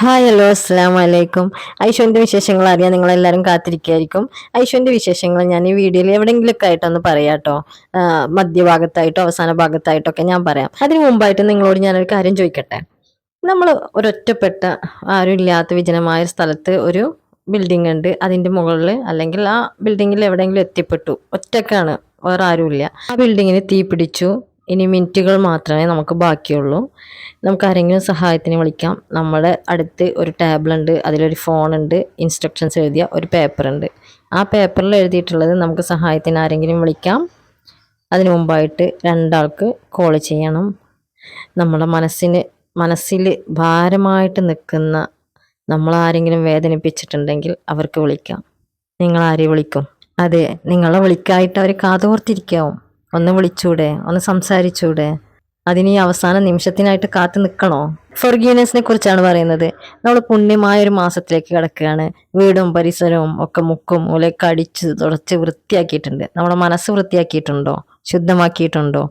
Hi hello അസ്സാം വലൈക്കും ഐശ്വന്റെ വിശേഷങ്ങൾ അറിയാൻ നിങ്ങളെല്ലാവരും കാത്തിരിക്കുകയായിരിക്കും ഐശ്വന്റെ വിശേഷങ്ങൾ ഞാൻ ഈ വീഡിയോയിൽ എവിടെയെങ്കിലുമൊക്കെ ആയിട്ടൊന്ന് പറയാം കേട്ടോ മധ്യഭാഗത്തായിട്ടോ അവസാന ഭാഗത്തായിട്ടോ ഒക്കെ ഞാൻ പറയാം. അതിന് മുമ്പായിട്ട് നിങ്ങളോട് ഞാനൊരു കാര്യം ചോദിക്കട്ടെ? നമ്മൾ ഒരൊറ്റപ്പെട്ട ആരും ഇല്ലാത്ത വിജനമായ സ്ഥലത്ത് ഒരു ബിൽഡിംഗ് ഉണ്ട്. അതിന്റെ മുകളിൽ അല്ലെങ്കിൽ ആ ബിൽഡിങ്ങിൽ എവിടെയെങ്കിലും എത്തിപ്പെട്ടു. ഒറ്റക്കാണ്. വേറെ ആരുമില്ല. ആ ബിൽഡിങ്ങിന് തീ പിടിച്ചു ഇനി മിനിറ്റുകൾ മാത്രമേ നമുക്ക് ബാക്കിയുള്ളൂ. നമുക്ക് ആരെങ്കിലും സഹായത്തിന് വിളിക്കാം. നമ്മുടെ അടുത്ത് ഒരു ടേബിൾ ഉണ്ട് അതിലൊരു ഫോൺ ഉണ്ട് ഇൻസ്ട്രക്ഷൻസ് എഴുതിയ ഒരു പേപ്പറുണ്ട് ആ പേപ്പറിൽ എഴുതിയിട്ടുള്ളത് നമുക്ക് സഹായത്തിന് ആരെങ്കിലും വിളിക്കാം. അതിനു മുമ്പായിട്ട് രണ്ടാൾക്ക് കോൾ ചെയ്യണം. നമ്മുടെ മനസ്സിന് മനസ്സിൽ ഭാരമായിട്ട് നിൽക്കുന്ന നമ്മൾ ആരെങ്കിലും വേദനിപ്പിച്ചിട്ടുണ്ടെങ്കിൽ അവർക്ക് വിളിക്കാം. നിങ്ങൾ ആരെ വിളിക്കും. അതെ നിങ്ങളെ വിളിക്കായിട്ട് അവർ കാതോർത്തിരിക്കാവും. ഒന്ന് വിളിച്ചൂടെ ഒന്ന് സംസാരിച്ചൂടെ? അതിന് ഈ അവസാന നിമിഷത്തിനായിട്ട് കാത്തു നിൽക്കണോ? ഫൊർഗീനസിനെ കുറിച്ചാണ് പറയുന്നത്. നമ്മൾ പുണ്യമായ ഒരു മാസത്തിലേക്ക് കിടക്കുകയാണ്. വീടും പരിസരവും ഒക്കെ മുക്കും മൂലയൊക്കെ അടിച്ച് തുടച്ച് വൃത്തിയാക്കിയിട്ടുണ്ട്. നമ്മുടെ മനസ്സ് വൃത്തിയാക്കിയിട്ടുണ്ടോ? ശുദ്ധമാക്കിയിട്ടുണ്ടോ?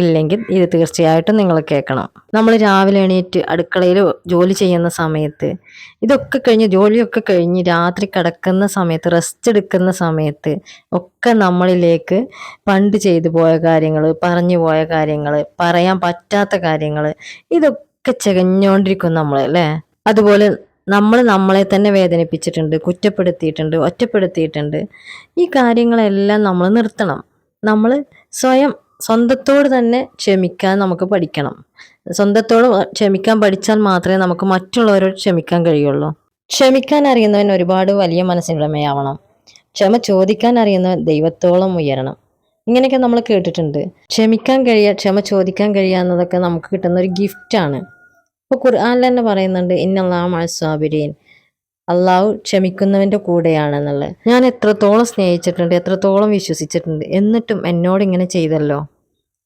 ഇല്ലെങ്കിൽ ഇത് തീർച്ചയായിട്ടും നിങ്ങൾ കേൾക്കണം. നമ്മൾ രാവിലെ എണീറ്റ് അടുക്കളയിൽ ജോലി ചെയ്യുന്ന സമയത്ത് ഇതൊക്കെ കഴിഞ്ഞ് ജോലിയൊക്കെ കഴിഞ്ഞ് രാത്രി കിടക്കുന്ന സമയത്ത് റെസ്റ്റ് എടുക്കുന്ന സമയത്ത് ഒക്കെ നമ്മളിലേക്ക് പണ്ട് ചെയ്തു പോയ കാര്യങ്ങൾ പറഞ്ഞു പോയ കാര്യങ്ങൾ പറയാൻ പറ്റാത്ത കാര്യങ്ങൾ ഇതൊക്കെ ചെകഞ്ഞോണ്ടിരിക്കും നമ്മൾ അല്ലേ? അതുപോലെ നമ്മൾ നമ്മളെ തന്നെ വേദനിപ്പിച്ചിട്ടുണ്ട് കുറ്റപ്പെടുത്തിയിട്ടുണ്ട് ഒറ്റപ്പെടുത്തിയിട്ടുണ്ട്. ഈ കാര്യങ്ങളെല്ലാം നമ്മൾ നിർത്തണം. നമ്മൾ സ്വയം സ്വന്തത്തോട് തന്നെ ക്ഷമിക്കാൻ നമുക്ക് പഠിക്കണം. സ്വന്തത്തോട് ക്ഷമിക്കാൻ പഠിച്ചാൽ മാത്രമേ നമുക്ക് മറ്റുള്ളവരോട് ക്ഷമിക്കാൻ കഴിയുള്ളൂ. ക്ഷമിക്കാൻ അറിയുന്നവൻ ഒരുപാട് വലിയ മനസ്സിനുടമയാവണം ക്ഷമ ചോദിക്കാൻ അറിയുന്നവൻ ദൈവത്തോളം ഉയരണം. ഇങ്ങനെയൊക്കെ നമ്മൾ കേട്ടിട്ടുണ്ട്. ക്ഷമിക്കാൻ കഴിയുക ക്ഷമ ചോദിക്കാൻ കഴിയുക എന്നതൊക്കെ നമുക്ക് കിട്ടുന്ന ഒരു ഗിഫ്റ്റാണ് ഇപ്പോൾ ഖുർആാനിൽ തന്നെ പറയുന്നുണ്ട് ഇന്നല്ലാ മഴസ്വാബിരീൻ അള്ളാഹു ക്ഷമിക്കുന്നവന്റെ കൂടെയാണെന്നുള്ളത്. ഞാൻ എത്രത്തോളം സ്നേഹിച്ചിട്ടുണ്ട് എത്രത്തോളം വിശ്വസിച്ചിട്ടുണ്ട് എന്നിട്ടും എന്നോട് ഇങ്ങനെ ചെയ്തല്ലോ.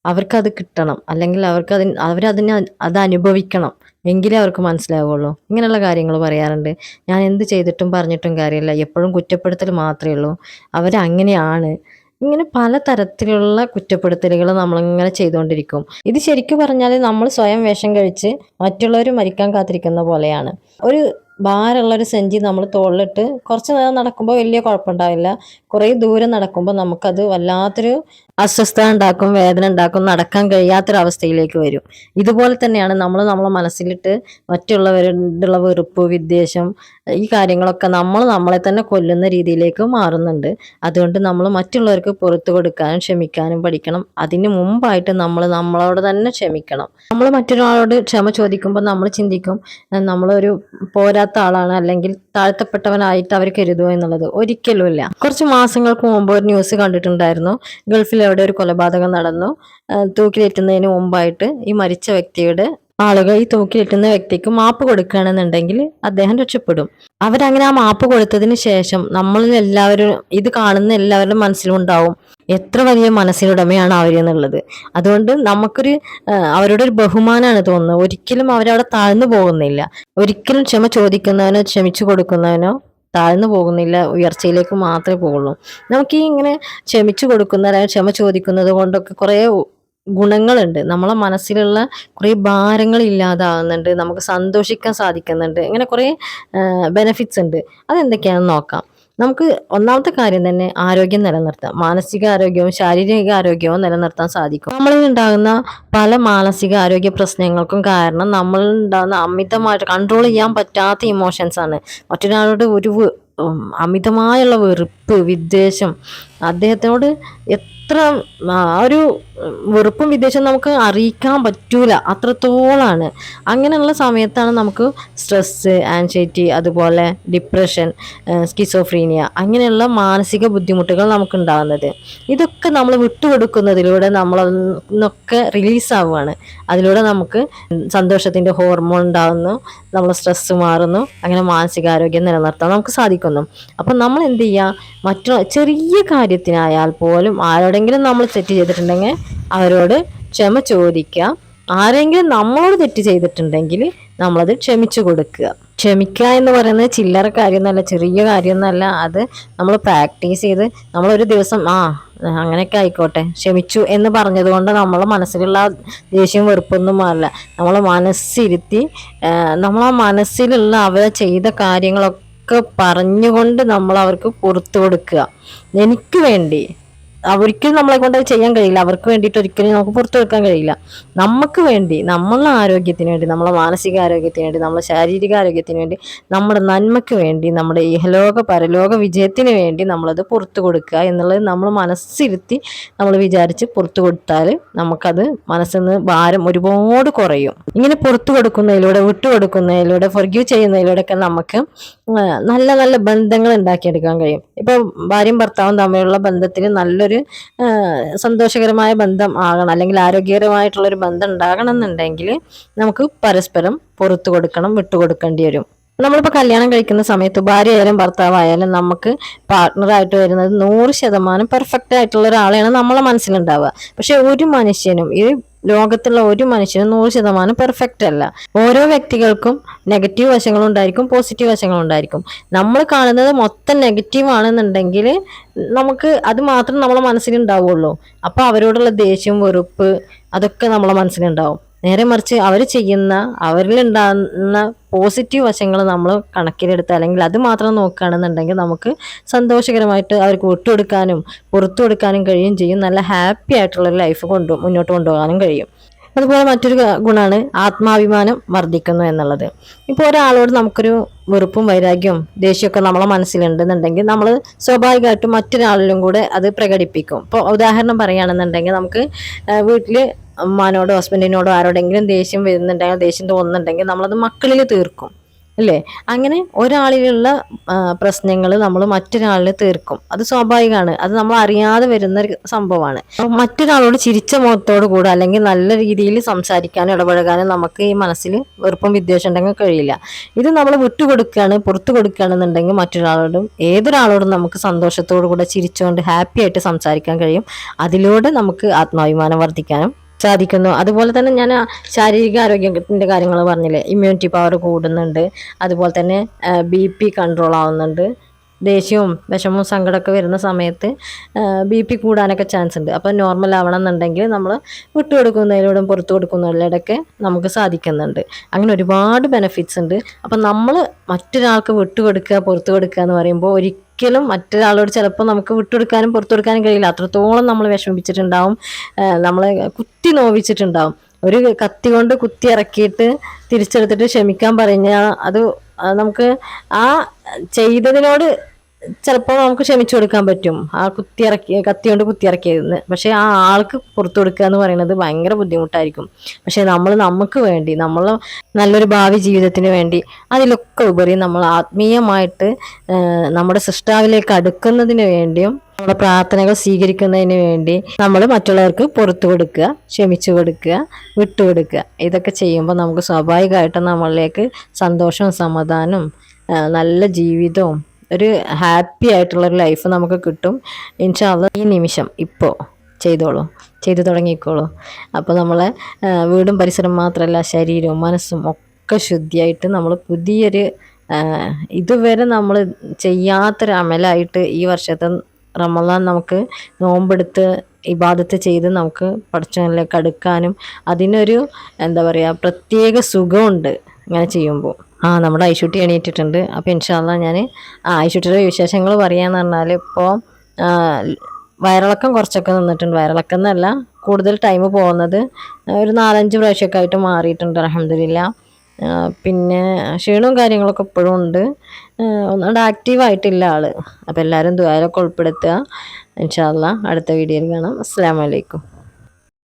അവർക്കത് കിട്ടണം അല്ലെങ്കിൽ അവർക്ക് അതിന് അവരതിനെ അത് അനുഭവിക്കണം എങ്കിലേ അവർക്ക് മനസ്സിലാവുള്ളൂ. ഇങ്ങനെയുള്ള കാര്യങ്ങൾ പറയാറുണ്ട്. ഞാൻ എന്ത് ചെയ്തിട്ടും പറഞ്ഞിട്ടും കാര്യമില്ല. എപ്പോഴും കുറ്റപ്പെടുത്തൽ മാത്രമേ ഉള്ളൂ. അവരങ്ങനെയാണ്. ഇങ്ങനെ പല തരത്തിലുള്ള കുറ്റപ്പെടുത്തലുകൾ നമ്മളിങ്ങനെ ചെയ്തുകൊണ്ടിരിക്കും. ഇത് ശരിക്കും പറഞ്ഞാൽ നമ്മൾ സ്വയം വേഷം കഴിച്ച് മറ്റുള്ളവർ മരിക്കാൻ കാത്തിരിക്കുന്ന പോലെയാണ്. ഒരു ഭാരമുള്ള ഒരു സഞ്ചി നമ്മൾ തോളിലിട്ട് കുറച്ച് നേരം നടക്കുമ്പോൾ വലിയ കുഴപ്പമുണ്ടാവില്ല. കുറേ ദൂരം നടക്കുമ്പോൾ നമുക്കത് വല്ലാത്തൊരു അസ്വസ്ഥത ഉണ്ടാക്കും വേദന ഉണ്ടാക്കും നടക്കാൻ കഴിയാത്തൊരവസ്ഥയിലേക്ക് വരും. ഇതുപോലെ തന്നെയാണ് നമ്മൾ നമ്മളെ മനസ്സിലിട്ട് മറ്റുള്ളവരോടുള്ള വെറുപ്പ് വിദ്വേഷം ഈ കാര്യങ്ങളൊക്കെ നമ്മൾ നമ്മളെ തന്നെ കൊല്ലുന്ന രീതിയിലേക്ക് മാറുന്നുണ്ട്. അതുകൊണ്ട് നമ്മൾ മറ്റുള്ളവർക്ക് പുറത്തു കൊടുക്കാനും ക്ഷമിക്കാനും പഠിക്കണം. അതിന് മുമ്പായിട്ട് നമ്മൾ നമ്മളോട് തന്നെ ക്ഷമിക്കണം. നമ്മൾ മറ്റൊരാളോട് ക്ഷമ ചോദിക്കുമ്പോൾ നമ്മൾ ചിന്തിക്കും നമ്മളൊരു പോരാത്ത ആളാണ് അല്ലെങ്കിൽ താഴ്ത്തപ്പെട്ടവനായിട്ട് അവർ കരുതുക എന്നുള്ളത് ഒരിക്കലുമില്ല കുറച്ച് മാസങ്ങൾക്ക് മുമ്പ് ഒരു ന്യൂസ് കണ്ടിട്ടുണ്ടായിരുന്നു. ഗൾഫിൽ എവിടെ ഒരു കൊലപാതകം നടന്നു. തൂക്കിലേറ്റുന്നതിന് മുമ്പായിട്ട് ഈ മരിച്ച വ്യക്തിയുടെ ആളുകൾ ഈ തൂക്കിലിട്ടുന്ന വ്യക്തിക്ക് മാപ്പ് കൊടുക്കുകയാണെന്നുണ്ടെങ്കിൽ അദ്ദേഹം രക്ഷപ്പെടും. അവരങ്ങനെ ആ മാപ്പ് കൊടുത്തതിന് ശേഷം നമ്മളിൽ എല്ലാവരും ഇത് കാണുന്ന എല്ലാവരുടെ മനസ്സിലുണ്ടാവും എത്ര വലിയ മനസ്സിനുടമയാണ് അവർ എന്നുള്ളത്. അതുകൊണ്ട് നമുക്കൊരു അവരുടെ ഒരു ബഹുമാനമാണ് തോന്നുന്നത്. ഒരിക്കലും അവരവിടെ താഴ്ന്നു പോകുന്നില്ല. ഒരിക്കലും ക്ഷമ ചോദിക്കുന്നവനോ ക്ഷമിച്ചു കൊടുക്കുന്നവനോ താഴ്ന്നു പോകുന്നില്ല. ഉയർച്ചയിലേക്ക് മാത്രമേ പോകുള്ളൂ. നമുക്ക് ഈ ഇങ്ങനെ ക്ഷമിച്ചു കൊടുക്കുന്ന ക്ഷമ ചോദിക്കുന്നത് കൊണ്ടൊക്കെ കുറേ ഗുണങ്ങളുണ്ട്. നമ്മളെ മനസ്സിലുള്ള കുറേ ഭാരങ്ങൾ ഇല്ലാതാവുന്നുണ്ട്. നമുക്ക് സന്തോഷിക്കാൻ സാധിക്കുന്നുണ്ട്. ഇങ്ങനെ കുറേ ബെനിഫിറ്റ്സ് ഉണ്ട്. അതെന്തൊക്കെയാണെന്ന് നോക്കാം. നമുക്ക് ഒന്നാമത്തെ കാര്യം തന്നെ ആരോഗ്യം നിലനിർത്താം. മാനസിക ആരോഗ്യവും ശാരീരിക ആരോഗ്യവും നിലനിർത്താൻ സാധിക്കും. നമ്മളിൽ ഉണ്ടാകുന്ന പല മാനസിക ആരോഗ്യ പ്രശ്നങ്ങൾക്കും കാരണം നമ്മളിൽ ഉണ്ടാകുന്ന അമിതമായിട്ട് കൺട്രോൾ ചെയ്യാൻ പറ്റാത്ത ഇമോഷൻസ് ആണ്. മറ്റൊരാളോട് ഒരു അമിതമായുള്ള വെറുപ്പ് വിദ്വേഷം അദ്ദേഹത്തിനോട് എത്ര ആ ഒരു വെറുപ്പും വിദ്വേഷം നമുക്ക് അറിയിക്കാൻ പറ്റൂല. അത്രത്തോളാണ്. അങ്ങനെയുള്ള സമയത്താണ് നമുക്ക് സ്ട്രെസ്സ് ആൻസൈറ്റി അതുപോലെ ഡിപ്രഷൻ സ്കിസോഫ്രീനിയ അങ്ങനെയുള്ള മാനസിക ബുദ്ധിമുട്ടുകൾ നമുക്ക് ഉണ്ടാകുന്നത് ഇതൊക്കെ നമ്മൾ വിട്ടുകൊടുക്കുന്നതിലൂടെ നമ്മളൊന്നൊക്കെ റിലീസാവുകയാണ് അതിലൂടെ നമുക്ക് സന്തോഷത്തിന്റെ ഹോർമോൺ ഉണ്ടാകുന്നു നമ്മൾ സ്ട്രെസ്സ് മാറുന്നു അങ്ങനെ മാനസികാരോഗ്യം നിലനിർത്താൻ നമുക്ക് സാധിക്കുന്നു. അപ്പം നമ്മൾ എന്ത് ചെയ്യുക? മറ്റു ചെറിയ കാര്യത്തിനായാൽ പോലും ആരോടെങ്കിലും നമ്മൾ തെറ്റ് ചെയ്തിട്ടുണ്ടെങ്കിൽ അവരോട് ക്ഷമ ചോദിക്കുക. ആരെങ്കിലും നമ്മളോട് തെറ്റ് ചെയ്തിട്ടുണ്ടെങ്കിൽ നമ്മളത് ക്ഷമിച്ചു കൊടുക്കുക. ക്ഷമിക്കുക എന്ന് പറയുന്നത് ചില്ലറ കാര്യമൊന്നുമല്ല ചെറിയ കാര്യമൊന്നുമല്ല. അത് നമ്മൾ പ്രാക്ടീസ് ചെയ്ത് നമ്മളൊരു ദിവസം ആ അങ്ങനെയൊക്കെ ആയിക്കോട്ടെ ക്ഷമിച്ചു എന്ന് പറഞ്ഞതുകൊണ്ട് നമ്മളെ മനസ്സിലുള്ള ദേഷ്യം വെറുപ്പൊന്നും മാറില്ല നമ്മളെ മനസ്സിരുത്തി നമ്മളെ മനസ്സിലുള്ള അവരെ ചെയ്ത കാര്യങ്ങളൊക്കെ പറഞ്ഞുകൊണ്ട് നമ്മൾ അവർക്ക് പുറത്തു കൊടുക്കുക. എനിക്ക് വേണ്ടി ഒരിക്കലും നമ്മളെ കൊണ്ട് ചെയ്യാൻ കഴിയില്ല. അവർക്ക് വേണ്ടിയിട്ട് ഒരിക്കലും നമുക്ക് പുറത്തു വെക്കാൻ കഴിയില്ല. നമുക്ക് വേണ്ടി നമ്മളെ ആരോഗ്യത്തിന് വേണ്ടി നമ്മളെ മാനസിക ആരോഗ്യത്തിന് വേണ്ടി നമ്മളെ ശാരീരിക ആരോഗ്യത്തിന് വേണ്ടി നമ്മുടെ നന്മയ്ക്ക് വേണ്ടി നമ്മുടെ ഇഹലോക പരലോക വിജയത്തിന് വേണ്ടി നമ്മളത് പുറത്തു കൊടുക്കുക എന്നുള്ളത് നമ്മൾ മനസ്സിരുത്തി നമ്മൾ വിചാരിച്ച് പുറത്തു കൊടുത്താൽ നമുക്കത് മനസ്സിൽ നിന്ന് ഭാരം ഒരുപാട് കുറയും. ഇങ്ങനെ പുറത്തു കൊടുക്കുന്നതിലൂടെ വിട്ടുകൊടുക്കുന്നതിലൂടെ ചെയ്യുന്നതിലൂടെ ഒക്കെ നമുക്ക് നല്ല നല്ല ബന്ധങ്ങൾ ഉണ്ടാക്കിയെടുക്കാൻ കഴിയും. ഇപ്പം ഭാര്യയും ഭർത്താവും തമ്മിലുള്ള ബന്ധത്തിന് നല്ലൊരു സന്തോഷകരമായ ബന്ധം ആകണം അല്ലെങ്കിൽ ആരോഗ്യകരമായിട്ടുള്ള ഒരു ബന്ധം ഉണ്ടാകണം എന്നുണ്ടെങ്കിൽ നമുക്ക് പരസ്പരം പുറത്തു കൊടുക്കണം വിട്ടുകൊടുക്കേണ്ടി വരും. നമ്മളിപ്പോൾ കല്യാണം കഴിക്കുന്ന സമയത്ത് ഭാര്യയായാലും ഭർത്താവായാലും നമുക്ക് പാർട്ട്ണറായിട്ട് വരുന്നത് നൂറ് ശതമാനം പെർഫെക്റ്റ് ആയിട്ടുള്ള ഒരാളെയാണ് നമ്മളെ മനസ്സിലുണ്ടാവുക. പക്ഷെ ഒരു മനുഷ്യനും ഈ ലോകത്തുള്ള ഒരു മനുഷ്യനും നൂറ് ശതമാനം പെർഫെക്റ്റ് അല്ല. ഓരോ വ്യക്തികൾക്കും നെഗറ്റീവ് വശങ്ങളുണ്ടായിരിക്കും പോസിറ്റീവ് വശങ്ങളുണ്ടായിരിക്കും നമ്മൾ കാണുന്നത് മൊത്തം നെഗറ്റീവ് ആണെന്നുണ്ടെങ്കിൽ നമുക്ക് അത് മാത്രം നമ്മളെ മനസ്സിലുണ്ടാവുള്ളൂ അപ്പോൾ അവരോടുള്ള ദേഷ്യം വെറുപ്പ് അതൊക്കെ നമ്മളെ മനസ്സിലുണ്ടാവും നേരെ മറിച്ച് അവർ ചെയ്യുന്ന അവരിലുണ്ടാകുന്ന പോസിറ്റീവ് വശങ്ങൾ നമ്മൾ കണക്കിലെടുത്ത് അല്ലെങ്കിൽ അത് മാത്രം നോക്കുകയാണെന്നുണ്ടെങ്കിൽ നമുക്ക് സന്തോഷകരമായിട്ട് അവർക്ക് വിട്ടുകൊടുക്കാനും പുറത്തു കൊടുക്കാനും കഴിയും ചെയ്യും. നല്ല ഹാപ്പി ആയിട്ടുള്ളൊരു ലൈഫ് കൊണ്ടു മുന്നോട്ട് കൊണ്ടുപോകാനും കഴിയും. അതുപോലെ മറ്റൊരു ഗുണമാണ് ആത്മാഭിമാനം വർദ്ധിക്കുന്നു എന്നുള്ളത്. ഇപ്പോൾ ഒരാളോട് നമുക്കൊരു വെറുപ്പും വൈരാഗ്യവും ദേഷ്യമൊക്കെ നമ്മളെ മനസ്സിലുണ്ടെന്നുണ്ടെങ്കിൽ നമ്മൾ സ്വാഭാവികമായിട്ടും മറ്റൊരാളിലും കൂടെ അത് പ്രകടിപ്പിക്കും. ഇപ്പോൾ ഉദാഹരണം പറയുകയാണെന്നുണ്ടെങ്കിൽ നമുക്ക് വീട്ടിൽ ഉമ്മാനോടോ ഹസ്ബൻഡിനോടോ ആരോടെങ്കിലും ദേഷ്യം വരുന്നുണ്ടെങ്കിൽ ദേഷ്യം തോന്നുന്നുണ്ടെങ്കിൽ നമ്മളത് മക്കളിൽ തീർക്കും അല്ലേ? അങ്ങനെ ഒരാളിലുള്ള പ്രശ്നങ്ങൾ നമ്മൾ മറ്റൊരാളിൽ തീർക്കും. അത് സ്വാഭാവികമാണ്. അത് നമ്മൾ അറിയാതെ വരുന്ന ഒരു സംഭവമാണ്. മറ്റൊരാളോട് ചിരിച്ച മുഖത്തോടു കൂടെ അല്ലെങ്കിൽ നല്ല രീതിയിൽ സംസാരിക്കാനും ഇടപഴകാനും നമുക്ക് ഈ മനസ്സിൽ വെറുപ്പും വിദ്വേഷം ഉണ്ടെങ്കിൽ കഴിയില്ല. ഇത് നമ്മൾ വിട്ടുകൊടുക്കുകയാണ് പുറത്തു കൊടുക്കുകയാണെന്നുണ്ടെങ്കിൽ മറ്റൊരാളോടും ഏതൊരാളോടും നമുക്ക് സന്തോഷത്തോടു കൂടെ ചിരിച്ചുകൊണ്ട് ഹാപ്പി ആയിട്ട് സംസാരിക്കാൻ കഴിയും. അതിലൂടെ നമുക്ക് ആത്മാഭിമാനം വർദ്ധിക്കാനും സാധിക്കുന്നു. അതുപോലെ തന്നെ ഞാൻ ശാരീരിക ആരോഗ്യത്തിന്റെ കാര്യങ്ങൾ പറഞ്ഞില്ലേ ഇമ്മ്യൂണിറ്റി പവർ കൂടുന്നുണ്ട്. അതുപോലെ തന്നെ ബി പി കൺട്രോൾ ആവുന്നുണ്ട്. ദേഷ്യവും വിഷമവും സങ്കടമൊക്കെ വരുന്ന സമയത്ത് ബി പി കൂടാനൊക്കെ ചാൻസ് ഉണ്ട്. അപ്പോൾ നോർമൽ ആവണം എന്നുണ്ടെങ്കിൽ നമ്മൾ വിട്ടുകൊടുക്കുന്നതിലൂടെ പുറത്തു കൊടുക്കുന്നതിലൂടെയൊക്കെ നമുക്ക് സാധിക്കുന്നുണ്ട്. അങ്ങനെ ഒരുപാട് ബെനിഫിറ്റ്സ് ഉണ്ട്. അപ്പം നമ്മൾ മറ്റൊരാൾക്ക് വിട്ടുകൊടുക്കുക പുറത്തു കൊടുക്കുക എന്ന് പറയുമ്പോൾ ഒരിക്കലും മറ്റൊരാളോട് ചിലപ്പോൾ നമുക്ക് വിട്ടുകൊടുക്കാനും പുറത്തു കൊടുക്കാനും കഴിയില്ല. അത്രത്തോളം നമ്മൾ വിഷമിപ്പിച്ചിട്ടുണ്ടാവും. നമ്മളെ കുത്തി നോവിച്ചിട്ടുണ്ടാവും. ഒരു കത്തി കൊണ്ട് കുത്തി ഇറക്കിയിട്ട് തിരിച്ചെടുത്തിട്ട് ക്ഷമിക്കാൻ പറഞ്ഞാൽ അത് നമുക്ക് ആ ചെയ്തതിനോട് ചിലപ്പോൾ നമുക്ക് ക്ഷമിച്ചു കൊടുക്കാൻ പറ്റും. ആ കുത്തിയിറക്കി കത്തി കൊണ്ട് കുത്തിയിറക്കിയത് പക്ഷേ ആ ആൾക്ക് പുറത്തു കൊടുക്കുക എന്ന് പറയുന്നത് ഭയങ്കര ബുദ്ധിമുട്ടായിരിക്കും. പക്ഷേ നമ്മൾ നമുക്ക് വേണ്ടി നമ്മൾ നല്ലൊരു ഭാവി ജീവിതത്തിന് വേണ്ടി അതിലൊക്കെ ഉപരി നമ്മൾ ആത്മീയമായിട്ട് നമ്മുടെ സൃഷ്ടാവിലേക്ക് അടുക്കുന്നതിന് വേണ്ടിയും നമ്മുടെ പ്രാർത്ഥനകൾ സ്വീകരിക്കുന്നതിന് വേണ്ടി നമ്മൾ മറ്റുള്ളവർക്ക് പുറത്തു കൊടുക്കുക ക്ഷമിച്ചു കൊടുക്കുക വിട്ടുകൊടുക്കുക ഇതൊക്കെ ചെയ്യുമ്പോൾ നമുക്ക് സ്വാഭാവികമായിട്ടും നമ്മളിലേക്ക് സന്തോഷവും സമാധാനവും നല്ല ജീവിതവും ഒരു ഹാപ്പി ആയിട്ടുള്ള ഒരു ലൈഫ് നമുക്ക് കിട്ടും. ഇൻഷാല്ല ഈ നിമിഷം ഇപ്പോൾ ചെയ്തോളൂ. ചെയ്തു തുടങ്ങിക്കോളൂ. അപ്പോൾ നമ്മളെ വീടും പരിസരം മാത്രമല്ല ശരീരവും മനസ്സും ഒക്കെ ശുദ്ധിയായിട്ട് നമ്മൾ പുതിയൊരു ഇതുവരെ നമ്മൾ ചെയ്യാത്തൊരു അമലായിട്ട് ഈ വർഷത്തെ റമദാൻ നമുക്ക് നോമ്പെടുത്ത് ഇബാദത്ത് ചെയ്ത് നമുക്ക് പഠിച്ചതിലേക്ക് അടുക്കാനും അതിനൊരു എന്താ പറയുക പ്രത്യേക സുഖമുണ്ട് ഇങ്ങനെ ചെയ്യുമ്പോൾ. ആ നമ്മുടെ ഐശുട്ടി എണീറ്റിട്ടുണ്ട്. അപ്പോൾ ഇൻഷാല്ല ഞാൻ ആ ഐശുട്ടിയുടെ വിശേഷങ്ങൾ പറയാന്ന് പറഞ്ഞാൽ ഇപ്പോൾ വയറിളക്കം കുറച്ചൊക്കെ നിന്നിട്ടുണ്ട്. വയറിളക്കം എന്നല്ല കൂടുതൽ ടൈം പോകുന്നത് ഒരു നാലഞ്ച് പ്രാവശ്യമൊക്കെ ആയിട്ട് മാറിയിട്ടുണ്ട് അലഹമില്ല പിന്നെ ക്ഷീണവും കാര്യങ്ങളൊക്കെ ഇപ്പോഴും ഉണ്ട്. ഒന്നുകൊണ്ട് ആക്റ്റീവ് ആയിട്ടില്ല ആൾ. അപ്പോൾ എല്ലാവരും ദ്വാരൊക്കെ ഉൾപ്പെടുത്തുക. ഇൻഷാല്ല അടുത്ത വീഡിയോയിൽ കാണാം. അസ്സാം വലൈക്കും